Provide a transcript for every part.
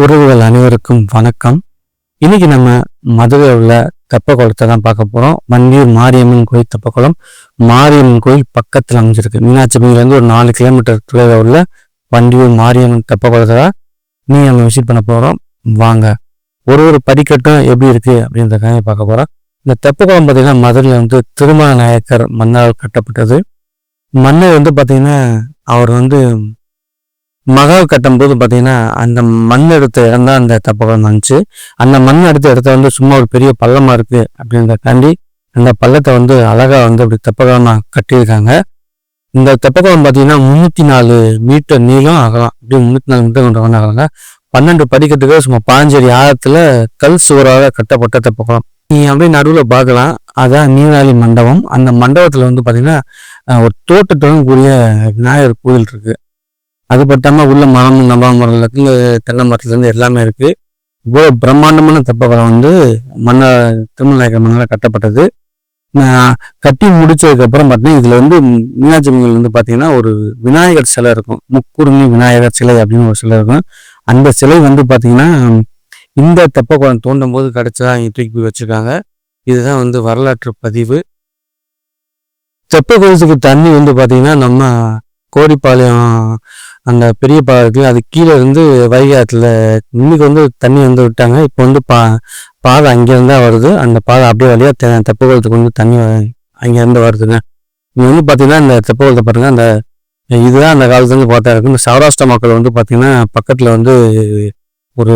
உறவுகள் அனைவருக்கும் வணக்கம். இன்னைக்கு நம்ம மதுரையில் உள்ள தெப்பக்குளத்தை தான் பார்க்க போகிறோம் வண்டியூர் மாரியம்மன் கோயில் தெப்பக்குளம் மாரியம்மன் கோயில் பக்கத்தில் அமைஞ்சிருக்கு. மீனாட்சி ஒரு நாலு கிலோமீட்டர் தொலைவில் உள்ள வண்டியூர் மாரியம்மன் தெப்பக்குளத்தை தான் நீ நம்ம விசிட் பண்ண போகிறோம் வாங்க. ஒரு ஒரு படிக்கட்டும் எப்படி இருக்குது அப்படின்ற கதையை பார்க்க போகிறோம் இந்த தெப்பக்குளம் பார்த்திங்கன்னா மதுரையில் வந்து திருமண நாயக்கர் மன்னால் கட்டப்பட்டது. மன்னர் வந்து பார்த்திங்கன்னா அவர் வந்து மகால் கட்டும்போது பார்த்தீங்கன்னா அந்த மண் எடுத்த இடம் தான் அந்த தப்பகம் வந்துச்சு. அந்த மண் எடுத்த இடத்த வந்து சும்மா ஒரு பெரிய பள்ளமாக இருக்கு அப்படின்றதாண்டி அந்த பள்ளத்தை வந்து அழகாக வந்து அப்படி தப்பகமாக கட்டியிருக்காங்க. இந்த தெப்பகம் பார்த்தீங்கன்னா முந்நூற்றி நாலு மீட்டர் நீளம் அகலம். அப்படி முந்நூற்றி நாலு மீட்டர் கொண்ட பன்னெண்டு படிக்கட்டுக்கு சும்மா பாஞ்சடி ஆழத்தில் கல் சுவராக கட்டப்பட்ட தெப்பகுளம் நீ அப்படியே நடுவில் பார்க்கலாம். அதான் நீராளி மண்டபம். அந்த மண்டபத்தில் வந்து பார்த்தீங்கன்னா ஒரு தோட்டத்துடன் கூடிய விநாயகர் கோயில் இருக்குது அது பட்டாமல் உள்ள மரம் நம்பா மரத்துலேருந்து தென்னை மரத்துலேருந்து எல்லாமே இருக்குது இவ்வளோ பிரம்மாண்டமான தெப்பகுளம் வந்து மன்னர் திருமநாயக்கர் மன்னால் கட்டப்பட்டது. கட்டி முடித்ததுக்கப்புறம் பார்த்தீங்கன்னா இதில் வந்து மீனாட்சி அம்மன் வந்து பார்த்தீங்கன்னா ஒரு விநாயகர் சிலை இருக்கும். முக்குருமி விநாயகர் சிலை அப்படின்னு ஒரு சிலை இருக்கும். அந்த சிலை வந்து பார்த்தீங்கன்னா இந்த தெப்பக்குளம் தோண்டும் போது கிடைச்சதா இங்கே தூக்கி போய் வச்சுருக்காங்க. இதுதான் வந்து வரலாற்று பதிவு. தெப்ப தண்ணி வந்து பார்த்தீங்கன்னா நம்ம கோடிப்பாளையம் அந்த பெரிய பாலத்துக்கு அது கீழே இருந்து வைகாத்துல இன்னைக்கு வந்து தண்ணி வந்து விட்டாங்க. இப்போ வந்து பா பாதை அங்கேருந்தா வருது. அந்த பாதை அப்படியே வழியாக தெ தெப்பகுளத்துக்கு வந்து தண்ணி அங்கேருந்து வருதுங்க. இங்கே வந்து பார்த்திங்கன்னா இந்த தெப்பகுளத்தை பாருங்க அந்த இதுதான் அந்த காலத்துலேருந்து பார்த்தா இருக்கு இந்த சௌராஷ்டிர மக்கள் வந்து பார்த்திங்கன்னா பக்கத்தில் வந்து ஒரு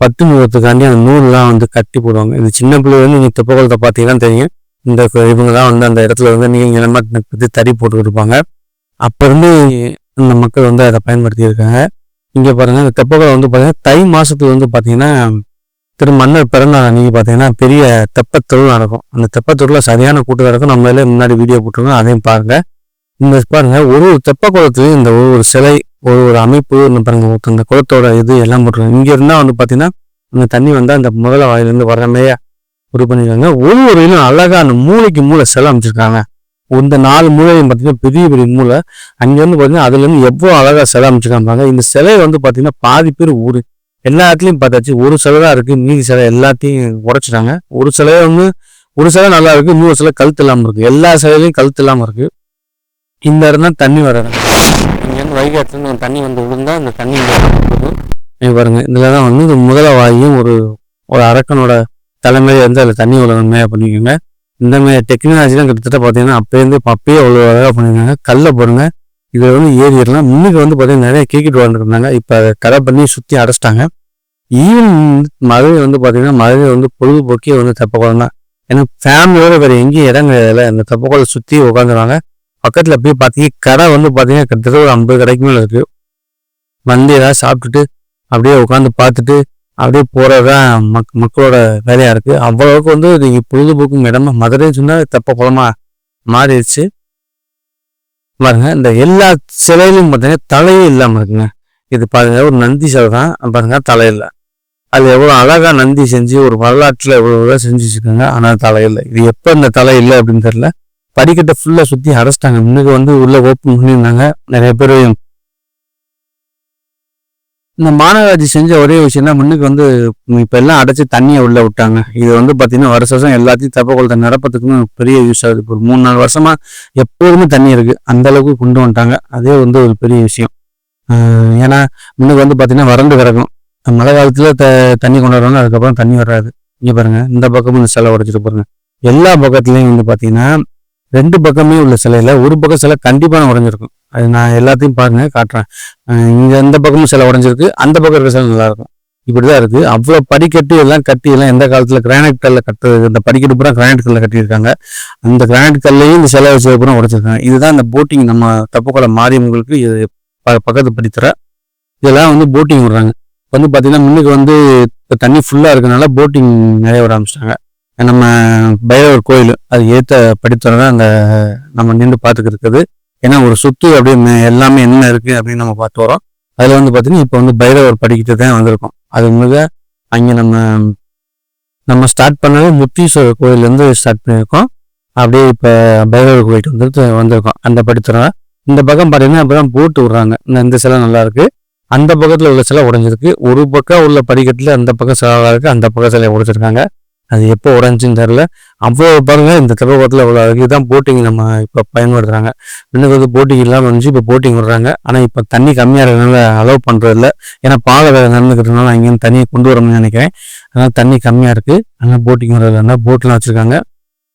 பத்து நூறுத்துக்காண்டி அந்த நூல்லாம் வந்து கட்டி போடுவாங்க. இது சின்ன பிள்ளைலேருந்து நீங்கள் தெப்பகுளத்தை பார்த்தீங்கன்னா தெரியும். இந்த இவங்க தான் வந்து அந்த இடத்துல வந்து நீங்கள் நிலமாட்டி தறி போட்டு இருப்பாங்க. அப்போ இருந்து இந்த மக்கள் வந்து அதை பயன்படுத்தி இருக்காங்க இங்கே பாருங்க இந்த தெப்பகுளம் வந்து பார்த்தீங்கன்னா தை மாசத்துக்கு வந்து பார்த்தீங்கன்னா திரு மன்னர் பிறந்தாள் அன்னைக்கு பார்த்தீங்கன்னா பெரிய தெப்பத்தொழில் நடக்கும். அந்த தெப்பத்தொழில் சரியான கூட்டம் நடக்கும் நம்மளே முன்னாடி வீடியோ போட்டுருக்கோம் அதையும் பாருங்க. இந்த பாருங்க ஒரு ஒரு தெப்ப குளத்துலையும் இந்த ஒரு ஒரு சிலை ஒரு ஒரு அமைப்பு பாருங்கள் பாருங்க இந்த குளத்தோட இது எல்லாம் போட்டுருக்காங்க. இங்கே இருந்தால் வந்து பார்த்தீங்கன்னா அந்த தண்ணி வந்தால் அந்த முதல வாயிலிருந்து வர்ற மாதிரியே ஒரு பண்ணியிருக்காங்க ஒரு ஒரு அழகாக அந்த மூளைக்கு மூளை சிலை அமைச்சிருக்காங்க இந்த நாலு மூலையும் பார்த்தீங்கன்னா பெரிய பெரிய மூளை அங்கேருந்து பார்த்தீங்கன்னா அதுலேருந்து எவ்வளோ அழகாக சிலை அமைச்சிருக்காங்க இந்த சிலை வந்து பார்த்தீங்கன்னா பாதி பேர் ஊர். எல்லா இடத்துலையும் பார்த்தாச்சு. ஒரு சிலை தான் இருக்குது மீதி சிலை எல்லாத்தையும் உடைச்சிட்டாங்க. ஒரு சிலையை வந்து ஒரு சிலை நல்லா இருக்குது இன்னொரு சிலை கழுத்து இல்லாமல் இருக்குது எல்லா சிலையிலையும் கழுத்து இல்லாமல் இருக்குது இந்த இடம் தான் தண்ணி வர இங்கேருந்து வைகாட்டுலேருந்து தண்ணி வந்து விழுந்தா இந்த தண்ணி இங்கே பாருங்க. இதில் தான் வந்து இந்த முதல வாயும் ஒரு ஒரு அரக்கனோட தலைமையில இருந்து அதில் தண்ணி உலகமையாக பண்ணிக்கோங்க. இந்த மாதிரி டெக்னாலஜிலாம் கிட்டத்தட்ட பார்த்தீங்கன்னா அப்போலேருந்து அப்பயே அவ்வளோ அழகாக பண்ணியிருக்காங்க கல்லை போடுங்க இதில் வந்து ஏறிடலாம். முன்னுக்கு வந்து பார்த்தீங்கன்னா நிறைய கிரிக்கெட் விளாண்டுருந்தாங்க இப்போ அதை கடை பண்ணி சுற்றி அடைச்சிட்டாங்க. ஈவன் மதுரை வந்து பார்த்தீங்கன்னா மதுரை வந்து பொழுதுபோக்கே வந்து தெப்பக்குளம் தான். ஏன்னா ஃபேமிலியோட வேறு எங்கேயும் இடம் கிடையாது. இந்த தப்பகோலை சுற்றி உட்காந்துருவாங்க. பக்கத்தில் போய் பார்த்தீங்கன்னா கடை வந்து பார்த்தீங்கன்னா கிட்டத்தட்ட ஒரு ஐம்பது கடைக்கு மேலே இருக்குது வந்து ஏதாவது சாப்பிட்டுட்டு அப்படியே உட்காந்து பார்த்துட்டு அப்படியே போறதுதான் மக் மக்களோட வேலையா இருக்கு. அவ்வளவுக்கு வந்து நீங்க பொழுதுபோக்கும் இடமா மதுரை சொன்னா தப்ப குளமா மாறிடுச்சு. பாருங்க இந்த எல்லா சிலையிலும் பார்த்தீங்கன்னா தலையே இல்லாம இருக்குங்க. இது பாருங்க ஒரு நந்தி சிலை தான். பாருங்க தலையில்ல அது எவ்வளோ அழகா நந்தி செஞ்சு ஒரு வரலாற்றுல எவ்வளோ செஞ்சு வச்சுருக்காங்க ஆனால் தலையில்லை இது எப்போ இந்த தலை இல்லை அப்படின்னு தெரில படிக்கட்டை ஃபுல்லாக சுற்றி அடைச்சிட்டாங்க. முன்னுக்கு வந்து உள்ளே ஓப்பன் பண்ணியிருந்தாங்க. நிறைய பேர் இந்த மாநகராட்சி செஞ்ச ஒரே விஷயம் தான் முன்னுக்கு வந்து இப்போ எல்லாம் அடைச்சி தண்ணியை உள்ள விட்டாங்க. இது வந்து பார்த்தீங்கன்னா வருஷ வருஷம் எல்லாத்தையும் தெப்பக்குளத்தை நிரப்பத்துக்குன்னு பெரிய யூஸ் ஆகுது. இப்போ ஒரு மூணு நாலு வருஷமா எப்போதுமே தண்ணி இருக்கு. அந்த அளவுக்கு கொண்டு வந்துட்டாங்க. அதே வந்து ஒரு பெரிய விஷயம். ஏன்னா முன்னுக்கு வந்து பார்த்தீங்கன்னா வறண்டு கிடக்கும். மழை காலத்தில் த தண்ணி கொண்டு வருவாங்க அதுக்கப்புறம் தண்ணி வராது. இங்கே பாருங்க. இந்த பக்கமும் இந்த சிலை உடைச்சிட்டு பாருங்க எல்லா பக்கத்துலேயும் வந்து பார்த்தீங்கன்னா ரெண்டு பக்கமே உள்ள சிலையில ஒரு பக்கம் சிலை கண்டிப்பாக உடஞ்சிருக்கும். அது நான் எல்லாத்தையும் பாருங்க காட்டுறேன். இங்கே இந்த பக்கமும் சில உடஞ்சிருக்கு. அந்த பக்கம் இருக்க சில நல்லா இருக்கும் இப்படிதான் இருக்குது அவ்வளோ படிக்கட்டு எல்லாம் கட்டி எல்லாம் எந்த காலத்தில் கிரானைட் கல்லில் கட்டுறது? இந்த படிக்கட்டு பூரா கிரானைட் கல்லில் கட்டியிருக்காங்க. அந்த கிரானைட் கல்லையும் இந்த சிலை வச்சது பூரா உடைச்சிருக்காங்க. இதுதான் இந்த போட்டிங் நம்ம தப்புக்கொள்ள மாரியவங்களுக்கு இது பக்கத்து படித்துற இதெல்லாம் வந்து போட்டிங் விடுறாங்க. வந்து பார்த்திங்கன்னா முன்னுக்கு வந்து இப்போ தண்ணி ஃபுல்லாக இருக்கனால போட்டிங் நிறைய விட ஆரம்பிச்சிட்டாங்க. நம்ம பைரவர் கோயில் அது ஏற்ற படித்துறை தான் அந்த நம்ம நின்று பார்த்துக்கிட்டு இருக்குது. ஏன்னா ஒரு சுத்து அப்படியே எல்லாமே என்ன இருக்கு அப்படின்னு நம்ம பார்த்து வரோம் அதுல வந்து பார்த்தீங்கன்னா இப்போ வந்து பைரவர் படிக்கிட்டு தான் வந்திருக்கோம். அது முழுக அங்கே நம்ம நம்ம ஸ்டார்ட் பண்ணவே முத்தீஸ்வரர் கோயிலேருந்து ஸ்டார்ட் பண்ணியிருக்கோம். அப்படியே இப்போ பைரவர் கோயிலுக்கு வந்துட்டு வந்திருக்கோம். அந்த படித்துறோம் இந்த பக்கம் பார்த்தீங்கன்னா அப்பதான் போட்டு விடுறாங்க. இந்த இந்த சிலை நல்லா இருக்கு. அந்த பக்கத்தில் உள்ள சிலை உடைஞ்சிருக்கு. ஒரு பக்கம் உள்ள படிக்கட்டில் அந்த பக்கம் சிலை இருக்கு. அந்த பக்கம் சிலையை உடைச்சிருக்காங்க. அது எப்போ உடஞ்சுன்னு தெரில அவ்வளோ பாருங்கள் இந்த தெப்பக்குளத்தில் அவ்வளோ தான் போட்டிங் நம்ம இப்போ பயன்படுத்துகிறாங்க இன்னும் வந்து போட்டிங் இல்லாமல் இருந்துச்சு இப்போ போட்டிங் விடுறாங்க. ஆனால் இப்போ தண்ணி கம்மியாக இருக்கிறதுனால அலோவ் பண்ணுறதில்ல ஏன்னா பாலை வேலை நடந்துக்கிறதுனால அங்கேயும் தண்ணியை கொண்டு வரணும்னு நினைக்கிறேன். அதனால் தண்ணி கம்மியாக இருக்குது அதனால் போட்டிங் விடுறதுல போட்லாம் வச்சுருக்காங்க.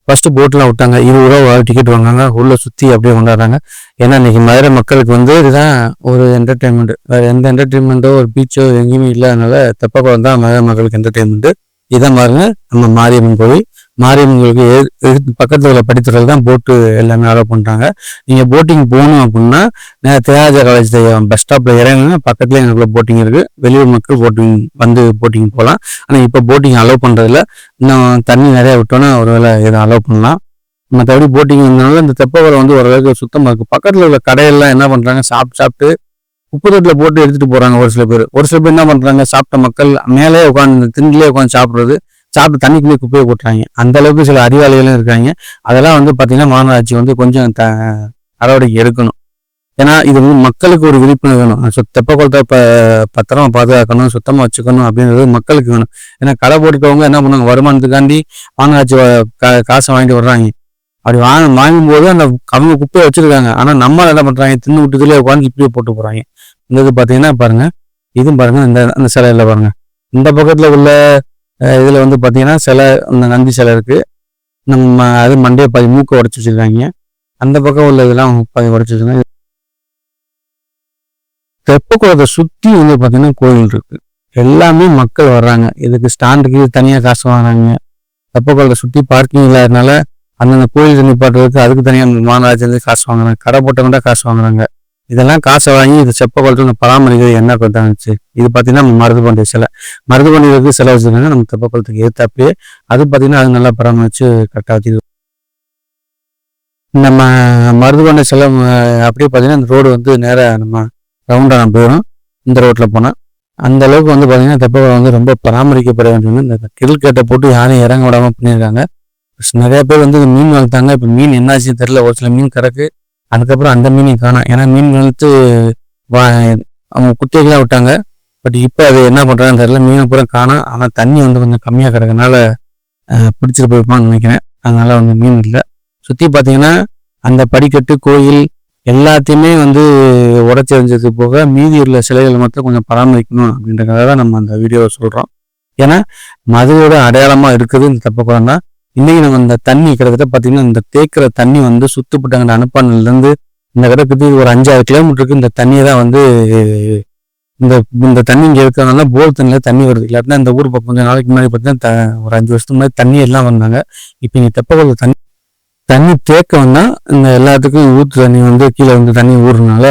ஃபஸ்ட்டு போட்டெலாம் விட்டாங்க. இருபது ரூபா டிக்கெட் வாங்குறாங்க. உள்ளே சுற்றி அப்படியே கொண்டாடுறாங்க. ஏன்னா இன்றைக்கி மதுரை மக்களுக்கு வந்து இதுதான் ஒரு என்டர்டெயின்மெண்ட் வேறு எந்த என்டர்டெயின்மெண்ட்டோ ஒரு பீச்சோ எங்கேயுமே இல்லாதனால தெப்பக்குளம் தான் மதுரை மக்களுக்கு என்டர்டெயின்மெண்ட்டு இதான் பாருங்க நம்ம மாரியம்மன் கோவில். மாரியம்மன் கோவிலுக்கு எதிர்- உள்ள படித்துறையில் தான் போட்டு எல்லாமே அலோவ் பண்ணுறாங்க நீங்கள் போட்டிங் போகணும் அப்படின்னா நேரா தியாகராஜ காலேஜ் பஸ் ஸ்டாப்பில் இறங்குங்க. பக்கத்துலேயே எங்களுக்குள்ள போட்டிங் இருக்குது வெளியூர் மக்கள் போட்டிங் வந்து போட்டிங் போகலாம். ஆனால் இப்போ போட்டிங் அலோவ் பண்ணுறதில்ல இன்னும் தண்ணி நிறையா விட்டோன்னா ஒருவேளை எதுவும் அலோவ் பண்ணலாம். மற்றபடி போட்டிங் இருந்தனால இந்த தெப்பவரம் வந்து ஓரளவுக்கு சுத்தமாக இருக்குது பக்கத்தில் உள்ள கடையெல்லாம் என்ன பண்ணுறாங்க சாப்பிட்டு சாப்பிட்டு உப்பு தொட்டில் போட்டு எடுத்துட்டு போறாங்க ஒரு சில பேர். ஒரு சில பேர் என்ன பண்றாங்க சாப்பிட்ட மக்கள் மேலே உட்காந்து திண்டிலே உட்காந்து சாப்பிட்றது சாப்பிட்டு தண்ணிக்குள்ளே குப்பையை கொட்டுறாங்க. அந்த அளவுக்கு சில அறிவாளிகளும் இருக்காங்க. அதெல்லாம் வந்து பார்த்திங்கன்னா மாநகராட்சி வந்து கொஞ்சம் த நடவடிக்கை எடுக்கணும். ஏன்னா இது வந்து மக்களுக்கு ஒரு விழிப்புணர்வு வேணும். சு- தெப்பக்குளத்தை ப பத்திரமா பாதுகாக்கணும் சுத்தமாக வச்சுக்கணும் அப்படின்றது மக்களுக்கு வேணும். ஏன்னா கடை போட்டுக்கவங்க என்ன பண்ணுவாங்க வருமானத்துக்காண்டி மாநகராட்சி கா- காசை வாங்கிட்டு வர்றாங்க. அப்படி வாங்க வாங்கும்போது அந்த அவங்க குப்பையை வச்சுருக்காங்க. ஆனால் நம்ம என்ன பண்ணுறாங்க தின்னு விட்டுதுலேயே உட்காந்து இப்படியே போட்டு போகிறாங்க இந்த இது பார்த்தீங்கன்னா பாருங்க. இதுவும் பாருங்க இந்த அந்த சிலையில பாருங்க. இந்த பக்கத்தில் உள்ள இதில் வந்து பார்த்தீங்கன்னா சிலை இந்த நந்தி சிலை இருக்கு. நம்ம அது மண்டையை பாதி மூக்கை உடச்சி வச்சிருக்காங்க. அந்த பக்கம் உள்ள இதெல்லாம் பாதி உடச்சி வச்சிருக்காங்க. தெப்பக்குளத்தை சுற்றி வந்து பார்த்தீங்கன்னா கோயில் இருக்குது எல்லாமே மக்கள் வர்றாங்க. இதுக்கு ஸ்டாண்டுக்கு தனியாக காசு வாங்குறாங்க. தெப்பக்குளத்தை சுற்றி பார்க்கிங் இல்லாதனால அந்தந்த கோயில் நிப்பாட்டுறதுக்கு அதுக்கு தனியாக மாநகராட்சி காசு வாங்குறாங்க. கடை போட்டவங்க காசு வாங்குறாங்க. இதெல்லாம் காசை வாங்கி இது செப்ப குளத்தில் பராமரிக்கிறது என்ன பண்ணுச்சு இது பார்த்தீங்கன்னா நம்ம மருது பண்டிகை சிலை. மருது பண்டிகைக்கு சிலை வச்சிருக்காங்க நம்ம தெப்ப குளத்துக்கு ஏத்தாப்பே அது பார்த்தீங்கன்னா அது நல்லா பராமரித்து கரெக்டாக வச்சுருக்கோம் நம்ம மருது பண்டிகை சிலை அப்படியே பார்த்தீங்கன்னா இந்த ரோடு வந்து நேராக நம்ம ரவுண்டாக போயிடும். இந்த ரோட்டில் போனால் அந்த அளவுக்கு வந்து பார்த்தீங்கன்னா தெப்பக்குளம் வந்து ரொம்ப பராமரிக்கப்பட வேண்டும் இந்த கிரில் கேட்டை போட்டு யாரையும் இறங்க விடாமல் பண்ணியிருக்காங்க. நிறைய பேர் வந்து மீன் வளர்த்தாங்க. இப்போ மீன் என்னாச்சுன்னு தெரியல. ஒரு சில மீன் கிடக்கு அதுக்கப்புறம் அந்த மீனையும் காணும். ஏன்னா மீன் வளர்த்து வா அவங்க குட்டியெல்லாம் விட்டாங்க. பட் இப்போ அது என்ன பண்ணுறாங்கன்னு தெரியல. மீனை பூரா காணோம். ஆனால் தண்ணி வந்து கொஞ்சம் கம்மியாக கிடக்கனால பிடிச்சிட்டு போயிருப்பான்னு நினைக்கிறேன். அதனால் வந்து மீன் இல்லை. சுற்றி பார்த்தீங்கன்னா அந்த படிக்கட்டு கோயில் எல்லாத்தையுமே வந்து உடச்சி எறிஞ்சது போக மீதி உள்ள சிலைகள் மட்டும் கொஞ்சம் பராமரிக்கணும் அப்படின்றதுக்காக தான் நம்ம அந்த வீடியோவை சொல்கிறோம் ஏன்னா மதுரையோட அடையாளமாக இருக்குது இந்த தெப்பக்குளம் தான் இன்னைக்கு நம்ம இந்த தண்ணி கிட்டத்தட்ட பார்த்தீங்கன்னா இந்த தேக்கிற தண்ணி வந்து சுத்துப்பட்டாங்க அனுப்பானிலேருந்து இந்த கிடக்குது ஒரு அஞ்சாறு கிலோமீட்டருக்கு இந்த தண்ணியை தான் வந்து இந்த இந்த தண்ணி இங்கே இருக்கிறதுனால போர் தண்ணியில் தண்ணி வருது. இல்லாட்டினா இந்த ஊர் இப்போ கொஞ்சம் நாளைக்கு முன்னாடி பார்த்தீங்கன்னா த- ஒரு அஞ்சு வருஷத்துக்கு முன்னாடி தண்ணி எல்லாம் வந்தாங்க. இப்போ இங்கே தெப்பக்குளம் தண்ணி தண்ணி தேக்க இந்த எல்லாத்துக்கும் ஊற்று தண்ணி வந்து கீழே வந்து தண்ணி ஊறுறதுனால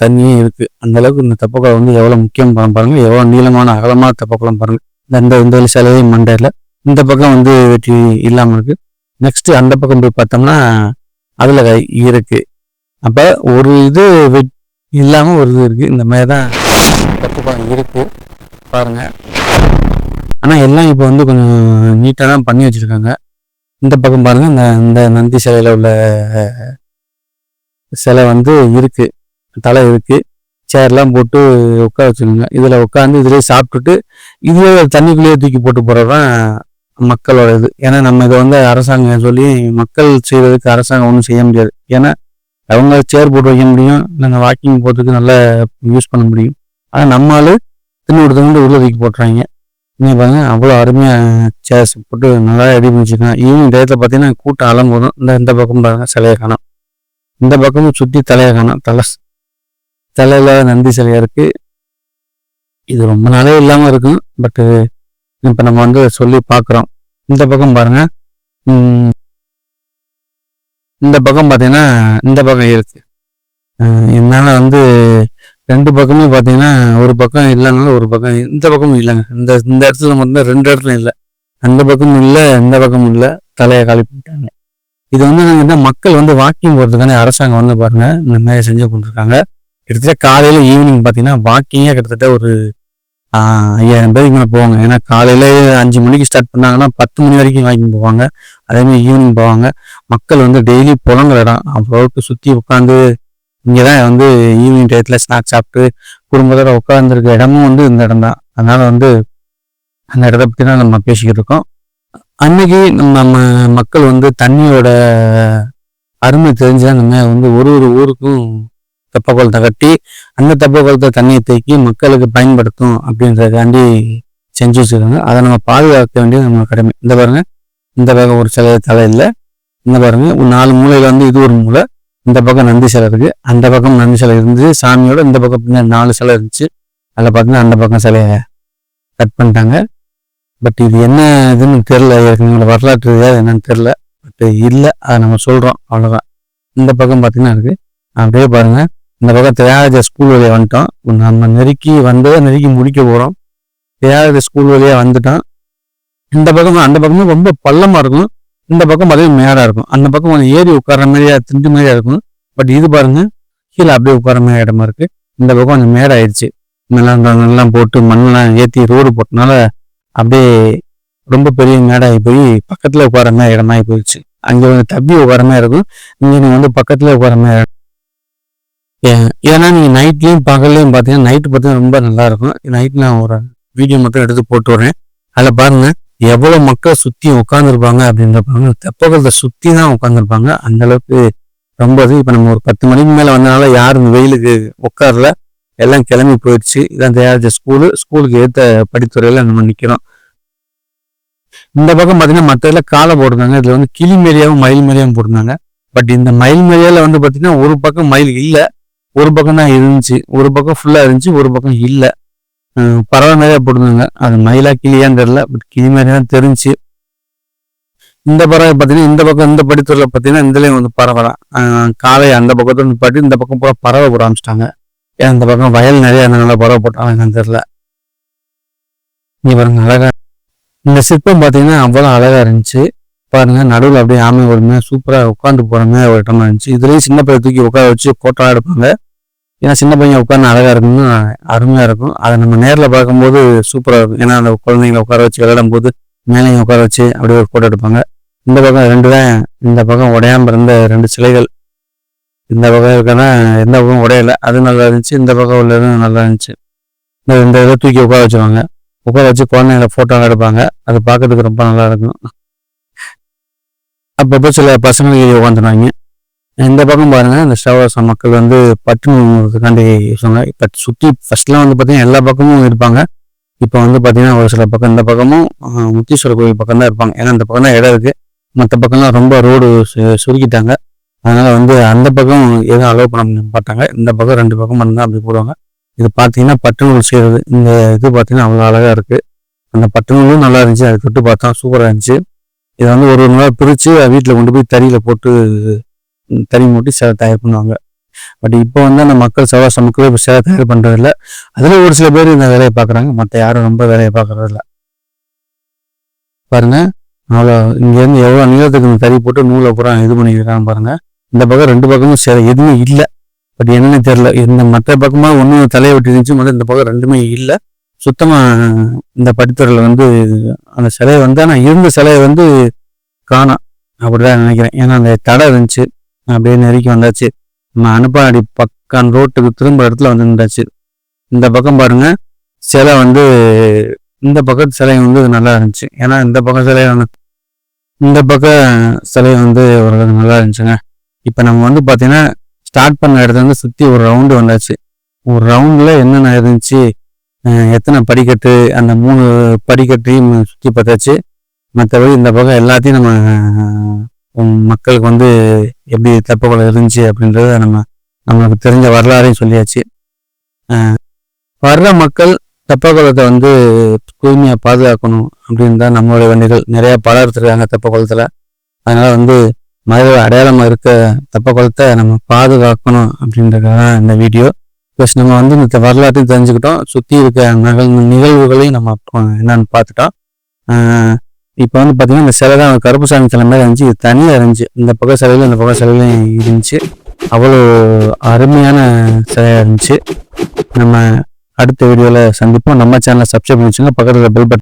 தண்ணியும் இருக்கு. அந்த அளவுக்கு இந்த தெப்பக்குளம் வந்து எவ்வளோ முக்கியம் பா- பாருங்க. எவ்வளோ நீளமான அகலமான தெப்பக்குளம் பாருங்க. இந்த இந்த சிலையும் மண்டையில் இந்த பக்கம் வந்து வெட்டி இல்லாமல் இருக்கு. நெக்ஸ்ட் அந்த பக்கம் போய் பார்த்தோம்னா அதுல இருக்கு. அப்ப ஒரு இது வெட்- இல்லாம ஒரு இது இருக்கு. இந்த மாதிரி தான் கட்டுப்பாடு இருக்கு. பாருங்க. ஆனா எல்லாம் இப்போ வந்து கொஞ்சம் நீட்டாக தான் பண்ணி வச்சிருக்காங்க. இந்த பக்கம் பாருங்க இந்த இந்த நந்தி சிலையில உள்ள சிலை வந்து இருக்கு. தலை இருக்கு. சேர்லாம் போட்டு உட்கார வச்சுருங்க இதில் உட்காந்து இதுலேயே சாப்பிட்டுட்டு இதுலேயே தண்ணிக்குள்ளேயே தூக்கி போட்டு போகிறதான் மக்களோட இது ஏன்னா நம்ம இதை வந்து அரசாங்கம் சொல்லி மக்கள் செய்கிறதுக்கு அரசாங்கம் ஒன்றும் செய்ய முடியாது. ஏன்னா அவங்க சேர் போட்டு வைக்க முடியும் நாங்கள் வாக்கிங் போகிறதுக்கு நல்லா யூஸ் பண்ண முடியும். ஆனால் நம்மளால் தின்னு கொடுத்தவங்க உள்ள தூக்கி போட்டுறாங்க. நீங்க பாருங்க அவ்வளோ அருமையாக சேர்ஸ் போட்டு நல்லா ரெடி பண்ணி வச்சுருக்காங்க. ஈவினிங் டயத்தில் பார்த்தீங்கன்னா கூட்டம் அலம்போதும். இந்த இந்த பக்கம் பாருங்க சிலையை காணும். இந்த பக்கமும் சுற்றி தலையை காணும். தலை தலையில் நந்தி சிலையாக இருக்குது இது ரொம்ப நாளே இல்லாமல் இருக்கும். பட்டு இப்போ நம்ம வந்து சொல்லி பார்க்குறோம். இந்த பக்கம் பாருங்க. ம், இந்த பக்கம் பார்த்தீங்கன்னா இந்த பக்கம் இருக்கு. என்னால் வந்து ரெண்டு பக்கமே பார்த்தீங்கன்னா ஒரு பக்கம் இல்லைனாலும் ஒரு பக்கம் இந்த பக்கமும் இல்லைங்க. இந்த இந்த இடத்துல மட்டும்தான் ரெண்டு இடத்துல இல்லை. அந்த பக்கமும் இல்லை இந்த பக்கமும் இல்லை. தலையை காலி பண்ணிட்டாங்க. இது வந்து நாங்கள் என்ன மக்கள் வந்து வாக்கிங் போகிறதுக்கான அரசாங்கம் வந்து பாருங்க இந்த மாதிரி செஞ்சு கொண்டிருக்காங்க. கிட்டத்தட்ட காலையில் ஈவினிங் பார்த்தீங்கன்னா வாக்கிங்கே கிட்டத்தட்ட ஒரு ஐயாயிரம் பேருக்கு இங்கே போவாங்க. ஏன்னா காலையில அஞ்சு மணிக்கு ஸ்டார்ட் பண்ணாங்கன்னா பத்து மணி வரைக்கும் வாங்கி போவாங்க. அதேமாதிரி ஈவினிங் போவாங்க. மக்கள் வந்து டெய்லி புலங்குற இடம். அவ்வளோக்கு சுற்றி உட்காந்து இங்கே தான் வந்து ஈவினிங் டயத்தில் ஸ்நாக்ஸ் சாப்பிட்டு குடும்பத்தோட உட்காந்துருக்க இடமும் வந்து இந்த இடம் தான் அதனால் வந்து அந்த இடத்த பற்றி தான் நம்ம பேசிக்கிட்டு இருக்கோம். அன்னைக்கு நம்ம மக்கள் வந்து தண்ணியோட அருமை தெரிஞ்சால் நம்ம வந்து ஒரு ஒரு ஊருக்கும் தெப்ப குளத்தை கட்டி அந்த தெப்ப குளத்தை தண்ணியை தேக்கி மக்களுக்கு பயன்படுத்தும் அப்படின்றதுக்காண்டி செஞ்சு வச்சுருக்காங்க. அதை நம்ம பாதுகாக்க வேண்டியது நம்ம கடமை. இந்த பாருங்க இந்த பக்கம் ஒரு சிலை தலை இல்லை. இந்த பாருங்க ஒரு நாலு மூலையில வந்து இது ஒரு மூலை. இந்த பக்கம் நந்தி சிலை இருக்கு. அந்த பக்கம் நந்தி சிலை இருந்துச்சு. சாமியோட இந்த பக்கம் பின்னாடி நாலு சிலை இருந்துச்சு. அதில் பார்த்தீங்கன்னா அந்த பக்கம் சிலையை கட் பண்ணிட்டாங்க. பட் இது என்ன இதுன்னு தெரில ஏற்கனவே வரலாற்று என்னன்னு தெரில பட் இல்லை அதை நம்ம சொல்கிறோம் அவ்வளோதான் இந்த பக்கம் பார்த்தீங்கன்னா இருக்குது அப்படியே பாருங்கள் இந்த பக்கம் தியாகராஜ ஸ்கூல் வழியாக வந்துட்டோம். நம்ம நெருக்கி வந்ததை நெருக்கி முடிக்க போகிறோம் தியாகராஜ ஸ்கூல் வழியாக வந்துட்டோம். இந்த பக்கம் அந்த பக்கமும் ரொம்ப பள்ளமாக இருக்கும். இந்த பக்கம் பார்த்தீங்கன்னா மேடாக இருக்கும். அந்த பக்கம் கொஞ்சம் ஏறி உட்கார மாதிரியா திண்டு மாதிரியா இருக்கும். பட் இது பாருங்கள் கீழே அப்படியே உட்கார மாதிரி இடமா இருக்குது இந்த பக்கம் கொஞ்சம் மேடாயிடுச்சு நல்லா எல்லாம் போட்டு மண்ணெல்லாம் ஏற்றி ரோடு போட்டனால அப்படியே ரொம்ப பெரிய மேடாகி போய் பக்கத்தில் உட்கார மாதிரி இடமாகி போயிடுச்சு. அங்கே வந்து தப்பி உட்கார மாதிரி இருக்கும். இங்கே நீங்கள் வந்து பக்கத்தில் உட்கார மாதிரி ஏன்னா நீங்கள் நைட்லேயும் பகல்லையும் பார்த்தீங்கன்னா நைட்டு பார்த்தீங்கன்னா ரொம்ப நல்லாயிருக்கும். நைட் நான் ஒரு வீடியோ மட்டும் எடுத்து போட்டு வரேன் அதில் பாருங்கள் எவ்வளோ மக்கள் சுற்றி உட்காந்துருப்பாங்க அப்படின்றப்பாங்க தெப்பகத்தை சுற்றி தான் உட்காந்துருப்பாங்க அந்த அளவுக்கு ரொம்ப இது இப்போ நம்ம ஒரு பத்து மணிக்கு மேலே வந்தனால யாரும் வெயிலுக்கு உட்காரல. எல்லாம் கிளம்பி போயிடுச்சு. இதான் தயாரித்த ஸ்கூலு ஸ்கூலுக்கு ஏற்ற படித்துறையில் நம்ம நிற்கிறோம் இந்த பக்கம் பார்த்தீங்கன்னா மற்ற இதில் காலை போட்டிருந்தாங்க இதில் வந்து கிளி மேரியாவும் மயில் மேரியாவும் போட்டிருந்தாங்க. பட் இந்த மயில் மேரியாவில் வந்து பார்த்தீங்கன்னா ஒரு பக்கம் மயில் இல்லை. ஒரு பக்கம் தான் இருந்துச்சு ஒரு பக்கம் ஃபுல்லாக இருந்துச்சு ஒரு பக்கம் இல்லை. பறவை மேரியா போட்டிருந்தாங்க. அது மயிலா கிளியான்னு தெரில பட் கிளி மாதிரி தான் தெரிஞ்சுச்சு. இந்த பறவை பார்த்தீங்கன்னா இந்த பக்கம் இந்த படித்துறையில் பார்த்தீங்கன்னா இதுலேயும் வந்து பறவை தான். காலை அந்த பக்கத்துல இருந்து பாட்டி இந்த பக்கம் பூரா பறவை போட ஆரம்பிச்சிட்டாங்க. ஏன்னா இந்த பக்கம் வயல் நிறைய இருந்தனால பறவை போட்டாங்க என்னன்னு தெரில நீ பாருங்க அழகா இந்த சிற்பம் பார்த்தீங்கன்னா அவ்வளோ அழகா இருந்துச்சு. பாருங்க நடுவில் அப்படியே ஆமை வருமே சூப்பராக உட்காந்து போற மாதிரி ஒரு இடமா இருந்துச்சு. இதுலேயும் சின்ன பையன் தூக்கி உட்கார வச்சு கோட்டெல்லாம் எடுப்பாங்க. ஏன்னா சின்ன பையன் உட்காந்து அழகாக இருக்கும்னா அருமையாக இருக்கும். அதை நம்ம நேரில் பார்க்கும்போது சூப்பராக இருக்கும். ஏன்னா அந்த குழந்தைங்களை உட்கார வச்சு விளையாடும் போது மேலையும் உட்கார வச்சு அப்படியே ஒரு ஃபோட்டோ எடுப்பாங்க. இந்த பக்கம் ரெண்டு தான் இந்த பக்கம் உடையாமல் இருந்த ரெண்டு சிலைகள். இந்த பக்கம் இருக்கனா எந்த பக்கம் உடையல அது நல்லா இருந்துச்சு. இந்த பக்கம் உள்ளதும் நல்லா இருந்துச்சு. இந்த இந்த இதை தூக்கி உட்கார வச்சுருவாங்க. உட்கார வச்சு குழந்தைங்கள ஃபோட்டோலாம் எடுப்பாங்க. அது பார்க்கறதுக்கு ரொம்ப நல்லா இருக்கும். அப்பப்போ சில பசங்க உட்காந்துருவாங்க இந்த பக்கம் பாருங்க இந்த ஸ்டவரச மக்கள் வந்து பட்டு சொன்னாங்க இப்போ சுற்றி ஃபர்ஸ்ட்லாம் வந்து பார்த்தீங்கன்னா எல்லா பக்கமும் இருப்பாங்க. இப்போ வந்து பார்த்தீங்கன்னா ஒரு சில பக்கம் இந்த பக்கமும் முத்தீஸ்வரர் கோயில் பக்கம் தான் இருப்பாங்க. ஏன்னா இந்த பக்கம் தான் இடம் இருக்கு. மற்ற பக்கம்லாம் ரொம்ப ரோடு சுருக்கிட்டாங்க. அதனால வந்து அந்த பக்கம் எதுவும் அலோவ் பண்ண பார்த்தாங்க. இந்த பக்கம் ரெண்டு பக்கம் மட்டும்தான் அப்படி போடுவாங்க. இது பார்த்தீங்கன்னா பட்டு நூல் செய்கிறது இந்த இது பார்த்தீங்கன்னா அவ்வளோ அழகாக இருக்கு. அந்த பட்டு நூலும் நல்லா இருந்துச்சு. அதை தொட்டு பார்த்தா சூப்பராக இருந்துச்சு. இதை வந்து ஒரு ஒரு நாள் பிரித்து வீட்டில் கொண்டு போய் தறியில் போட்டு தறி மூட்டி சேவை தயார் பண்ணுவாங்க. பட் இப்போ வந்து அந்த மக்கள் சவாச மக்கள் இப்போ சேவை தயார் பண்ணுறது இல்லை அதில் ஒரு சில பேர் இந்த வேலையை பார்க்குறாங்க. மற்ற யாரும் ரொம்ப வேலையை பார்க்கறது பாருங்கள் அவ்வளோ இங்கேருந்து எவ்வளோ நீளத்துக்கு இந்த தறி போட்டு நூலை பூரா இது பண்ணிக்கிறாங்க பாருங்க. இந்த பக்கம் ரெண்டு பக்கமும் சேலை எதுவுமே இல்லை. பட் என்னன்னு தெரியல. இந்த மற்ற பக்கமாக ஒன்று தலையை விட்டு இருந்துச்சு முதல்ல இந்த பக்கம் ரெண்டுமே இல்லை. சுத்தமாக இந்த படித்துறையில் வந்து அந்த சிலையை வந்து ஆனால் இருந்த சிலையை வந்து காணோம். அப்படிதான் நினைக்கிறேன். ஏன்னா அந்த தடை இருந்துச்சு. அப்படியே நெருக்கி வந்தாச்சு. நம்ம அனுப்பாடி பக்கம் ரோட்டுக்கு திரும்ப இடத்துல வந்து நின்றாச்சு. இந்த பக்கம் பாருங்க சிலை வந்து இந்த பக்கத்து சிலை வந்து நல்லா இருந்துச்சு. ஏன்னா இந்த பக்கம் சிலை வந்து இந்த பக்கம் சிலை வந்து ஒரு நல்லா இருந்துச்சுங்க. இப்போ நம்ம வந்து பார்த்தீங்கன்னா ஸ்டார்ட் பண்ண இடத்துல வந்து சுற்றி ஒரு ரவுண்டு வந்தாச்சு. ஒரு ரவுண்டில் என்னென்ன இருந்துச்சு? எத்தனை படிக்கட்டு? அந்த மூணு படிக்கட்டையும் சுற்றி பார்த்தாச்சு. மற்றபடி இந்த பக்கம் எல்லாத்தையும் நம்ம மக்களுக்கு வந்து எப்படி தெப்பக்குளம் இருந்துச்சு அப்படின்றத நம்ம நம்மளுக்கு தெரிஞ்ச வரலாறையும் சொல்லியாச்சு. வர்ற மக்கள் தெப்பக்குளத்தை வந்து தூய்மையாக பாதுகாக்கணும் அப்படின்னு தான் நம்மளுடைய வண்டிகள். நிறையா படம் எடுத்துருக்காங்க தெப்பக்குளத்தில் அதனால் வந்து மதுரை அடையாளமாக இருக்க தெப்பக்குளத்தை நம்ம பாதுகாக்கணும் அப்படின்றதுக்காக தான் இந்த வீடியோ. ப்ளஸ் நம்ம வந்து இந்த வரலாற்றையும் தெரிஞ்சுக்கிட்டோம். சுற்றி இருக்க நிகழ் நிகழ்வுகளையும் நம்ம என்னன்னு பார்த்துட்டோம். இப்போ வந்து பார்த்தீங்கன்னா இந்த சிலை தான் கருப்புசாமி சிலை மாதிரி இருந்துச்சு. இது தனியாக இருந்துச்சு. இந்த பக்கம் சிலையில இந்த பக்கம் சிலையிலையும் இருந்துச்சு. அவ்வளோ அருமையான சிலையாக இருந்துச்சு. நம்ம அடுத்த வீடியோவில் சந்திப்போம். நம்ம சேனலை சப்ஸ்கிரைப் பண்ணி வச்சுங்க பக்கத்தில் பெல் பட்டன்